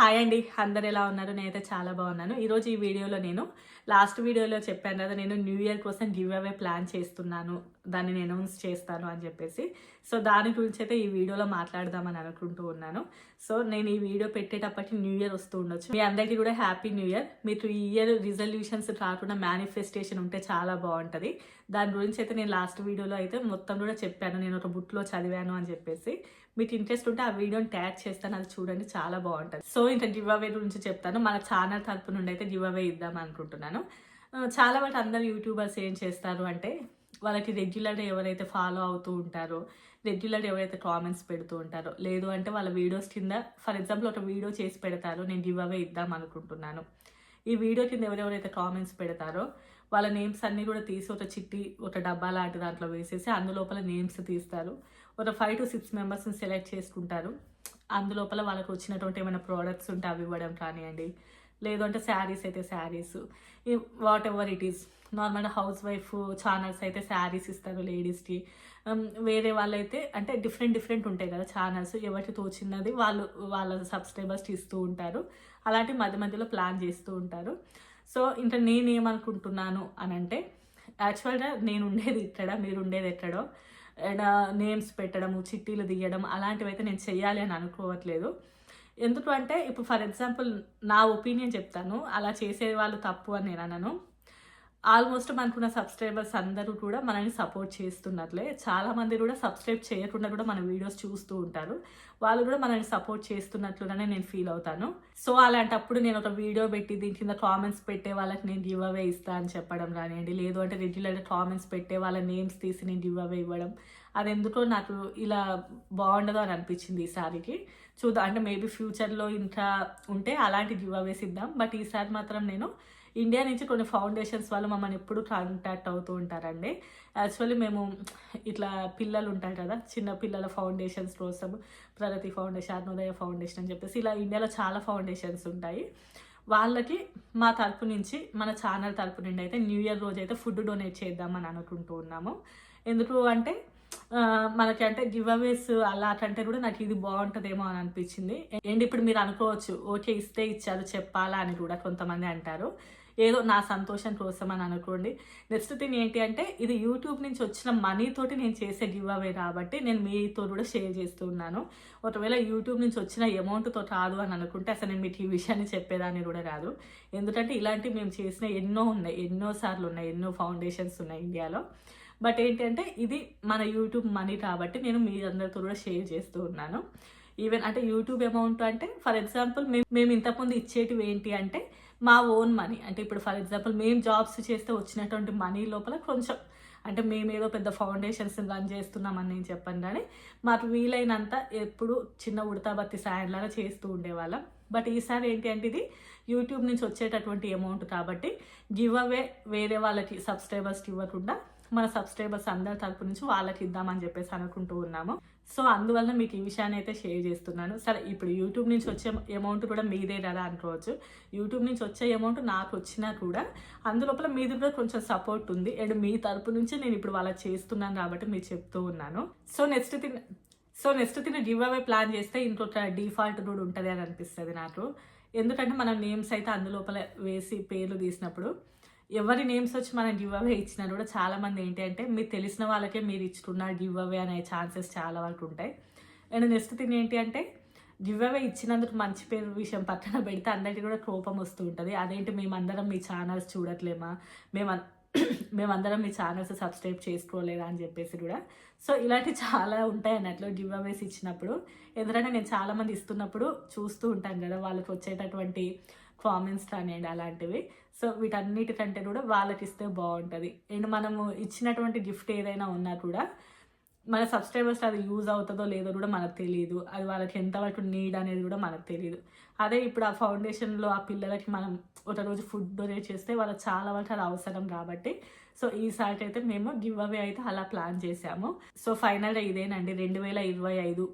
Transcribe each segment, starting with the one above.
Hi అండి. అందరు ఎలా ఉన్నారు? నేనైతే చాలా బాగున్నాను. ఈరోజు ఈ వీడియోలో నేను లాస్ట్ వీడియోలో చెప్పాను కదా నేను న్యూ ఇయర్ కోసం గివ్ అవే ప్లాన్ చేస్తున్నాను. దాన్ని అనౌన్స్ చేస్తాను అని చెప్పేసి. సో దాని గురించి అయితే ఈ వీడియోలో మాట్లాడదామని అనుకుంటూ ఉన్నాను. సో నేను ఈ వీడియో పెట్టేటప్పటికి న్యూ ఇయర్ వస్తూ ఉండొచ్చు. మీ అందరికీ కూడా హ్యాపీ న్యూ ఇయర్ మీకు ఈ ఇయర్ రిజల్యూషన్స్ రాకుండా మేనిఫెస్టేషన్ ఉంటే చాలా బాగుంటుంది. దాని గురించి అయితే నేను లాస్ట్ వీడియోలో అయితే మొత్తం కూడా చెప్పాను. నేను ఒక బుక్లో చదివాను అని చెప్పేసి. మీకు ఇంట్రెస్ట్ ఉంటే ఆ వీడియోని ట్యాగ్ చేస్తాను. అది చూడండి. చాలా బాగుంటుంది. సో ఇంకా గివ్ అవే గురించి చెప్తాను. మన ఛానల్ తరపు నుండి అయితే గివ్ అవే ఇద్దాం అనుకుంటున్నాను. చాలా వాటి అందరు యూట్యూబర్స్ ఏం చేస్తారు అంటే వాళ్ళకి రెగ్యులర్గా ఎవరైతే ఫాలో అవుతూ ఉంటారో రెగ్యులర్ ఎవరైతే కామెంట్స్ పెడుతూ ఉంటారో లేదు అంటే వాళ్ళ వీడియోస్ కింద ఫర్ ఎగ్జాంపుల్ ఒక వీడియో చేసి పెడతారో నేను గివ్ అవే ఇద్దాం అనుకుంటున్నాను. ఈ వీడియో కింద ఎవరెవరైతే కామెంట్స్ పెడతారో వాళ్ళ నేమ్స్ అన్నీ కూడా తీసి ఒక చిట్టి ఒక డబ్బా లాంటి దాంట్లో వేసేసి అందులోపల నేమ్స్ తీస్తారు. ఒక ఫైవ్ టు సిక్స్ మెంబర్స్ని సెలెక్ట్ చేసుకుంటారు. అందులోపల వాళ్ళకి వచ్చినటువంటి ఏమైనా ప్రోడక్ట్స్ ఉంటే అవి ఇవ్వడం కానివ్వండి లేదు అంటే శారీస్ అయితే saris. Whatever it is నార్మల్గా హౌస్ వైఫ్ ఛానల్స్ అయితే శారీస్ ఇస్తారు లేడీస్కి వేరే వాళ్ళైతే అంటే డిఫరెంట్ డిఫరెంట్ ఉంటాయి కదా ఛానల్స్ ఎవరికి తోచినది వాళ్ళు వాళ్ళ సబ్స్క్రైబర్స్కి ఇస్తూ ఉంటారు. అలాంటి మధ్య మధ్యలో ప్లాన్ చేస్తూ ఉంటారు. సో ఇంకా నేనేమనుకుంటున్నాను అని అంటే యాక్చువల్గా నేను ఉండేది ఇక్కడ మీరు ఉండేది ఎక్కడో? అండ్ నేమ్స్ పెట్టడము చిట్టీలు దిగడం అలాంటివి అయితే నేను చెయ్యాలి అని అనుకోవట్లేదు. ఎందుకు అంటే ఇప్పుడు ఫర్ ఎగ్జాంపుల్ నా ఒపీనియన్ చెప్తాను. అలా చేసే వాళ్ళు తప్పు అని నేను అనను. ఆల్మోస్ట్ మనకున్న సబ్స్క్రైబర్స్ అందరూ కూడా మనల్ని సపోర్ట్ చేస్తున్నట్లే. చాలా మంది కూడా సబ్స్క్రైబ్ చేయకుండా కూడా మన వీడియోస్ చూస్తూ ఉంటారు. వాళ్ళు కూడా మనల్ని సపోర్ట్ చేస్తున్నట్లుగానే నేను ఫీల్ అవుతాను. సో అలాంటప్పుడు నేను ఒక వీడియో పెట్టి దీని కింద కామెంట్స్ పెట్టే వాళ్ళకి నేను గివ్ అవే ఇస్తా అని చెప్పడం రానివ్వండి లేదు అంటే రెగ్యులర్గా కామెంట్స్ పెట్టే వాళ్ళ నేమ్స్ తీసి నేను గివ్ అవే ఇవ్వడం. అది ఎందుకో నాకు ఇలా బాగుండదు అని అనిపించింది ఈసారికి చూద్దాం అంటే మేబీ ఫ్యూచర్లో ఇంకా ఉంటే అలాంటి గివ్ అవేస్ ఇద్దాం బట్ ఈసారి మాత్రం నేను ఇండియా నుంచి కొన్ని ఫౌండేషన్స్ వాళ్ళు మమ్మల్ని ఎప్పుడు కాంటాక్ట్ అవుతూ ఉంటారండి. యాక్చువల్లీ మేము ఇట్లా పిల్లలు ఉంటారు కదా చిన్న పిల్లల ఫౌండేషన్స్ కోసం ప్రగతి ఫౌండేషన్ అరుణోదయ ఫౌండేషన్ అని చెప్పేసి ఇలా ఇండియాలో చాలా ఫౌండేషన్స్ ఉంటాయి. వాళ్ళకి మా తరపు నుంచి మన ఛానల్ తరపు నుండి అయితే న్యూ ఇయర్ రోజు అయితే ఫుడ్ డొనేట్ చేద్దామని అనుకుంటూ ఉన్నాము. ఎందుకు అంటే మనకి అంటే గివ్ అవేస్ అలా అంటే కూడా నాకు ఇది బాగుంటుందేమో అని అనిపించింది. అండ్ ఇప్పుడు మీరు అనుకోవచ్చు ఓకే ఇస్తే ఇచ్చారు చెప్పాలా అని కూడా కొంతమంది అంటారు. ఏదో నా సంతోషం కోసం అని అనుకోండి. నెక్స్ట్ థింగ్ ఏంటి అంటే ఇది యూట్యూబ్ నుంచి వచ్చిన మనీ తోటి నేను చేసే గివ్ అవే కాబట్టి నేను మీతో కూడా షేర్ చేస్తూ ఉన్నాను. ఒకవేళ యూట్యూబ్ నుంచి వచ్చిన అమౌంట్తో రాదు అని అనుకుంటే అసలు నేను మీకు ఈ విషయాన్ని చెప్పేదాన్ని కూడా రాదు ఎందుకంటే ఇలాంటివి మేము చేసిన ఎన్నో ఉన్నాయి ఎన్నో సార్లు ఉన్నాయి ఎన్నో ఫౌండేషన్స్ ఉన్నాయి ఇండియాలో. బట్ ఏంటంటే ఇది మన యూట్యూబ్ మనీ కాబట్టి నేను మీ అందరితో కూడా షేర్ చేస్తూ ఉన్నాను. ఈవెన్ అంటే యూట్యూబ్ అమౌంట్ అంటే ఫర్ ఎగ్జాంపుల్ మేము మేము ఇంతకుముందు ఇచ్చేటివి ఏంటి అంటే మా ఓన్ మనీ అంటే ఇప్పుడు ఫర్ ఎగ్జాంపుల్ మేము జాబ్స్ చేస్తే వచ్చినటువంటి మనీ లోపల కొంచెం అంటే మేము ఏదో పెద్ద ఫౌండేషన్స్ రన్ చేస్తున్నామని నేను చెప్పండి కానీ మాకు వీలైనంత ఎప్పుడు చిన్న ఉడతాబత్తి సాయంలాగా చేస్తూ ఉండేవాళ్ళం. బట్ ఈసారి ఏంటి అంటే ఇది యూట్యూబ్ నుంచి వచ్చేటటువంటి అమౌంట్ కాబట్టి గివ్ అవే వేరే వాళ్ళకి సబ్స్క్రైబర్స్కి ఇవ్వకుండా మన సబ్స్క్రైబర్స్ అందరి తరపు నుంచి వాళ్ళకి ఇద్దామని చెప్పేసి అనుకుంటూ ఉన్నాము. సో అందువల్ల మీకు ఈ విషయాన్ని అయితే షేర్ చేస్తున్నాను. సరే ఇప్పుడు యూట్యూబ్ నుంచి వచ్చే అమౌంట్ కూడా మీదే కదా అనుకోవచ్చు. యూట్యూబ్ నుంచి వచ్చే అమౌంట్ నాకు వచ్చినా కూడా అందులోపల మీది కూడా కొంచెం సపోర్ట్ ఉంది. అండ్ మీ తరపు నుంచి నేను ఇప్పుడు వాళ్ళకి చేస్తున్నాను కాబట్టి మీరు చెప్తూ ఉన్నాను. So next thing so next thing give away plan చేస్తే ఇంకొక డిఫాల్ట్ కూడా ఉంటుంది అని అనిపిస్తుంది నాకు. ఎందుకంటే మనం నేమ్స్ అయితే అందులోపల వేసి పేర్లు తీసినప్పుడు ఎవరి నేమ్స్ వచ్చి మనం గివ్ అవే ఇచ్చినా కూడా చాలా మంది ఏంటి అంటే మీరు తెలిసిన వాళ్ళకే మీరు ఇచ్చుకున్నారు గివ్ అవే అనే ఛాన్సెస్ చాలా వరకు ఉంటాయి. అండ్ నెక్స్ట్ థింగ్ ఏంటి అంటే గివ్ అవే ఇచ్చినందుకు మంచి పేరు విషయం పక్కన పెడితే అందరికీ కూడా కోపం వస్తూ ఉంటుంది. అదేంటి మేమందరం మీ ఛానల్స్ చూడట్లేమా? మేము మేమందరం మీ ఛానల్స్ సబ్స్క్రైబ్ చేసుకోలేదా? అని చెప్పేసి కూడా. సో ఇలాంటి చాలా ఉంటాయి అన్నట్లు గివ్ అవేస్ ఇచ్చినప్పుడు. ఎందుకంటే నేను చాలామంది ఇస్తున్నప్పుడు చూస్తూ ఉంటాను కదా వాళ్ళకి వచ్చేటటువంటి కామెంట్స్ కానివ్వండి అలాంటివి. సో వీటన్నిటికంటే కూడా వాళ్ళకి ఇస్తే బాగుంటుంది. అండ్ మనము ఇచ్చినటువంటి గిఫ్ట్ ఏదైనా ఉన్నా కూడా మన సబ్స్క్రైబర్స్ అది యూజ్ అవుతుందో లేదో కూడా మనకు తెలియదు అది వాళ్ళకి ఎంతవరకు నీడ్ అనేది కూడా మనకు తెలియదు అదే ఇప్పుడు ఆ ఫౌండేషన్లో ఆ పిల్లలకి మనం ఒక రోజు ఫుడ్ డొనేట్ చేస్తే వాళ్ళకి చాలా వరకు అది అవసరం కాబట్టి సో ఈసారి అయితే మేము గివ్ అవే అయితే అలా ప్లాన్ చేసాము సో ఫైనల్గా ఇదేనండి. రెండు వేల ఇరవై ఐదు.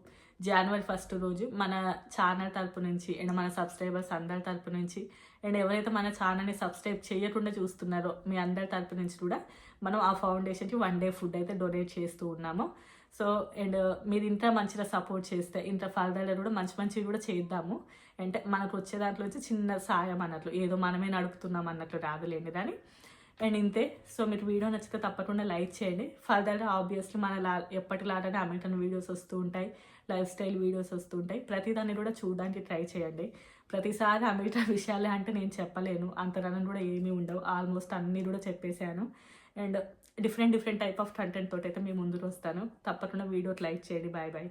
జనవరి ఫస్ట్ రోజు మన ఛానల్ తరపు నుంచి అండ్ మన సబ్స్క్రైబర్స్ అందరి తరపు నుంచి అండ్ ఎవరైతే మన ఛానల్ని సబ్స్క్రైబ్ చేయకుండా చూస్తున్నారో మీ అందరి తరపు నుంచి కూడా మనం ఆ ఫౌండేషన్కి వన్ డే ఫుడ్ అయితే డొనేట్ చేస్తూ ఉన్నాము. సో అండ్ మీరు ఇంత మంచిగా సపోర్ట్ చేస్తే ఇంత ఫర్దర్గా కూడా మంచి మంచివి కూడా చేద్దాము. అంటే మనకు వచ్చే దాంట్లో వచ్చి చిన్న సాయం అన్నట్లు ఏదో మనమే నడుపుతున్నాం అన్నట్లు రాదులేండి. కానీ అండ్ ఇంతే. సో మీరు వీడియో నచ్చితే తప్పకుండా లైక్ చేయండి. ఫర్దర్గా ఆబ్వియస్లీ మన లా ఎప్పటిలాగానే అమెరికన్ వీడియోస్ వస్తూ ఉంటాయి. లైఫ్ స్టైల్ వీడియోస్ వస్తూ ఉంటాయి. ప్రతిదాన్ని కూడా చూడడానికి ట్రై చేయండి. ప్రతిసారి అమెరికా విషయాలే అంటే నేను చెప్పలేను. అంతగానం కూడా ఏమీ ఉండవు. ఆల్మోస్ట్ అన్నీ కూడా చెప్పేశాను. And different different type of content తోటి అయితే మీ ముందుకు వస్తాను. తప్పకుండా వీడియోకి లైక్ చేయండి. Bye bye